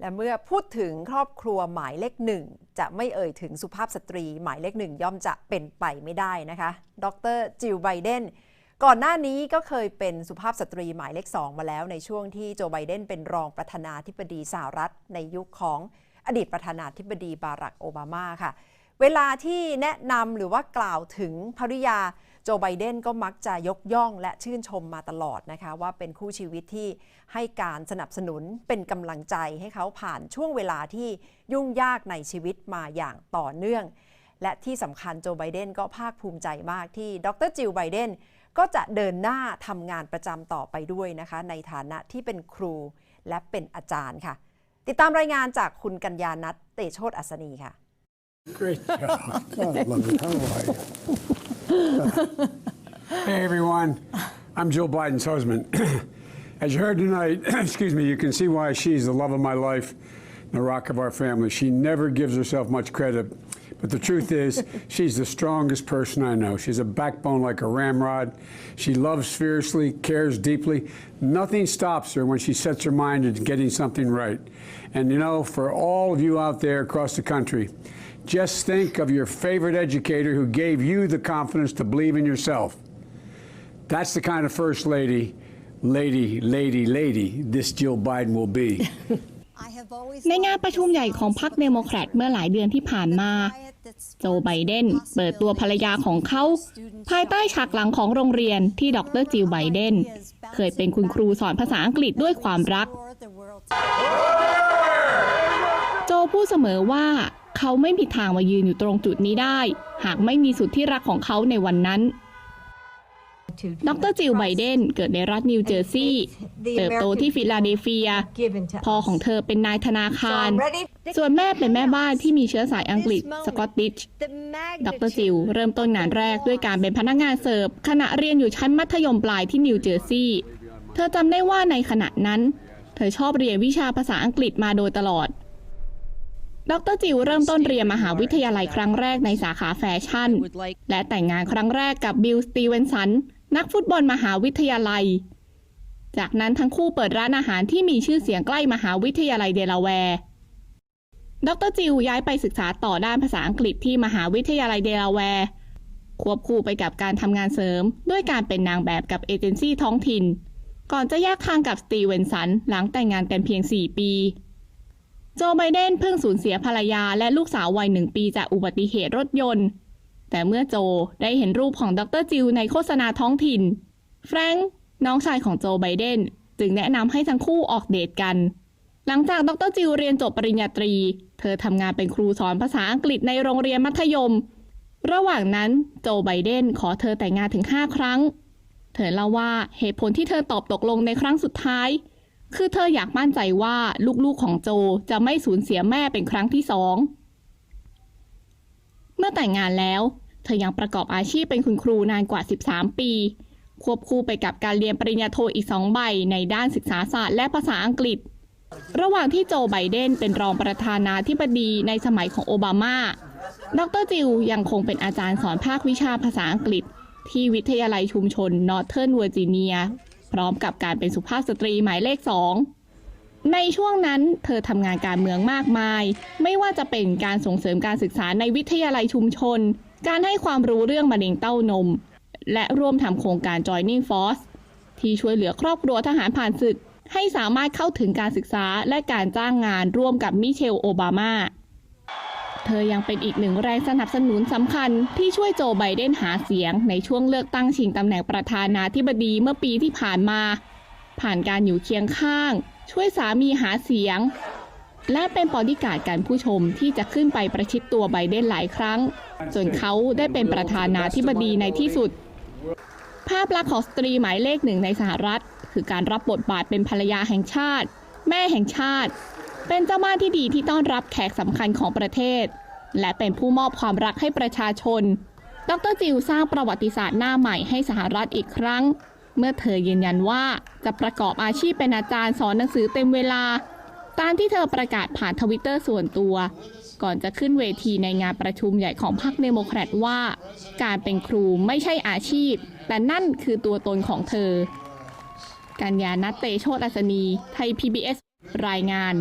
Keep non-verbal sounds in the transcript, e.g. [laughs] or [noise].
และเมื่อพูดถึงครอบครัวหมายเลขหนึ่งจะไม่เอ่ยถึงสุภาพสตรี หมายเลขหนึ่งย่อมจะเป็นไปไม่ได้นะคะ ดรจิลไบเดนก่อนหน้านี้ก็เคยเป็นสุภาพสตรีหมายเลขสองมาแล้วในช่วงที่โจไบเดนเป็นรองประธานาธิบดีสหรัฐ ในยุคของอดีตประธานาธิบดีบารักโอบามาค่ะ เวลาที่แนะนำหรือว่ากล่าวถึงภริยา จไบเดนก็มักจะยกย่องและชื่นชมมาตลอดนะคะ ว่าเป็นคู่ชีวิตที่ให้การสนับสนุนเป็นกำลังใจให้เขาผ่านช่วงเวลาที่ยุ่งยากในชีวิตมาอย่างต่อเนื่อง และที่สำคัญโจไบเดนก็ภาคภูมิใจมากที่ดรจิลไบเดนก็จะเดินหน้าทำงานประจำต่อไปด้วยนะคะ ในฐานะที่เป็นครูและเป็นอาจารย์ค่ะ ติดตามรายงานจากคุณกัญญานัทเตโชตอัศนีค่ะ Great job. God, love it. How are you? [laughs] Hey everyone, I'm Jill Biden's husband. [clears throat] As you heard tonight, [clears throat] excuse me, you can see why she's the love of my life, the rock of our family. She never gives herself much credit, but the truth is, she's the strongest person I know. She's a backbone like a ramrod. She loves fiercely, cares deeply. Nothing stops her when she sets her mind to getting something right. And you know, for all of you out there across the country, just think of your favorite educator who gave you the confidence to believe in yourself. That's the kind of first lady, lady, lady, lady this Jill Biden will be. [laughs] ในงานประชุมใหญ่ของพรรคเดโมแครตเมื่อหลายเดือนที่ผ่านมา โจไบเดนเปิดตัวภรรยาของเขา ภายใต้ฉากหลังของโรงเรียนที่ดรจิลไบเดน เคยเป็นคุณครูสอนภาษาอังกฤษด้วยความรัก โจพูดเสมอว่าเขาไม่มีทางมายืนอยู่ตรงจุดนี้ได้ หากไม่มีสุดที่รักของเขาในวันนั้น ดรจิลไบเดนเกิดในรัฐนิวเจอร์ซีย์เติบโตที่ฟิลาเดลเฟีย พ่อของเธอเป็นนายธนาคาร ส่วนแม่เป็นแม่บ้านที่มีเชื้อสายอังกฤษสกอตติชดรจิลเริ่มต้นงานแรกด้วยการเป็นพนักงานเสิร์ฟขณะเรียนอยู่ชั้นมัธยมปลายที่นิวเจอร์ซีย์เธอจำได้ว่าในขณะนั้น เธอชอบเรียนวิชาภาษาอังกฤษมาโดยตลอดดรจิลเริ่มต้นเรียนมหาวิทยาลัยครั้งแรกในสาขาแฟชั่น และแต่งงานครั้งแรกกับบิลสตีเวนสัน นักฟุตบอลมหาวิทยาลัย จากนั้นทั้งคู่เปิดร้านอาหารที่มีชื่อเสียงใกล้มหาวิทยาลัยเดลาแวร์ ดรจิลย้ายไปศึกษาต่อด้านภาษาอังกฤษที่มหาวิทยาลัยเดลาแวร์ ควบคู่ไปกับการทำงานเสริม ด้วยการเป็นนางแบบกับเอเจนซี่ท้องถิ่น ก่อนจะแยกทางกับสตีเวนสันหลังแต่งงานกันเพียง 4 ปี โจไบเดนเพิ่งสูญเสียภรรยาและลูกสาววัยหนึ่งปีจากอุบัติเหตุรถยนต์ แต่เมื่อโจได้เห็นรูปของดรจิลในโฆษณาท้องถิ่น แฟรงค์น้องชายของโจไบเดน จึงแนะนำให้ทั้งคู่ออกเดทกัน หลังจากดรจิลเรียนจบปริญญาตรี เธอทำงานเป็นครูสอนภาษาอังกฤษในโรงเรียนมัธยม ระหว่างนั้นโจไบเดนขอเธอแต่งงานถึง 5 ครั้ง เธอเล่าว่าเหตุผลที่เธอตอบตกลงในครั้งสุดท้าย คือเธออยากมั่นใจว่าลูกๆของโจจะไม่สูญเสียแม่เป็นครั้งที่สอง เมื่อแต่งงานแล้ว เธอยังประกอบอาชีพเป็นคุณครูนานกว่า 13 ปี ควบคู่ไปกับการเรียนปริญญาโทอีก2ใบในด้านศึกษาศาสตร์และภาษาอังกฤษ ระหว่างที่โจไบเดนเป็นรองประธานาธิบดีในสมัยของโอบามา ดรจิลยังคงเป็นอาจารย์สอนภาควิชาภาษาอังกฤษ ที่วิทยาลัยชุมชนนอร์เทิร์นเวอร์จิเนีย พร้อมกับการเป็นสุภาพสตรีหมายเลขสอง ในช่วงนั้นเธอทำงานการเมืองมากมาย ไม่ว่าจะเป็นการส่งเสริมการศึกษาในวิทยาลัยชุมชน การให้ความรู้เรื่องมะเร็งเต้านม และร่วมทำโครงการ Joining Force ที่ช่วยเหลือครอบครัวทหารผ่านศึก ให้สามารถเข้าถึงการศึกษาและการจ้างงานร่วมกับมิเชลโอบามาเธอยังเป็นอีกหนึ่งแรงสนับสนุนสำคัญที่ช่วยโจไบเดนหาเสียงในช่วงเลือกตั้งชิงตำแหน่งประธานาธิบดีเมื่อปีที่ผ่านมา ผ่านการอยู่เคียงข้าง ช่วยสามีหาเสียง และเป็นบอดี้การ์ดการผู้ชมที่จะขึ้นไปประชิดตัวไบเดนหลายครั้ง จนเขาได้เป็นประธานาธิบดีในที่สุด ภาพลักษณ์ของสตรีหมายเลขหนึ่งในสหรัฐ คือการรับบทบาทเป็นภรรยาแห่งชาติ แม่แห่งชาติ เป็นเจ้าบ้านที่ดีที่ต้อนรับแขกสำคัญของประเทศ และเป็นผู้มอบความรักให้ประชาชน ดรจิลสร้างประวัติศาสตร์หน้าใหม่ให้สหรัฐอีกครั้ง เมื่อเธอยืนยันว่าจะประกอบอาชีพเป็นอาจารย์สอนหนังสือเต็มเวลา ตามที่เธอประกาศผ่านทวิตเตอร์ส่วนตัว ก่อนจะขึ้นเวทีในงานประชุมใหญ่ของพรรคเดโมแครตว่า การเป็นครูไม่ใช่อาชีพ แต่นั่นคือตัวตนของเธอ กัญญานัทเตโชตอัศนี ไทย PBS รายงาน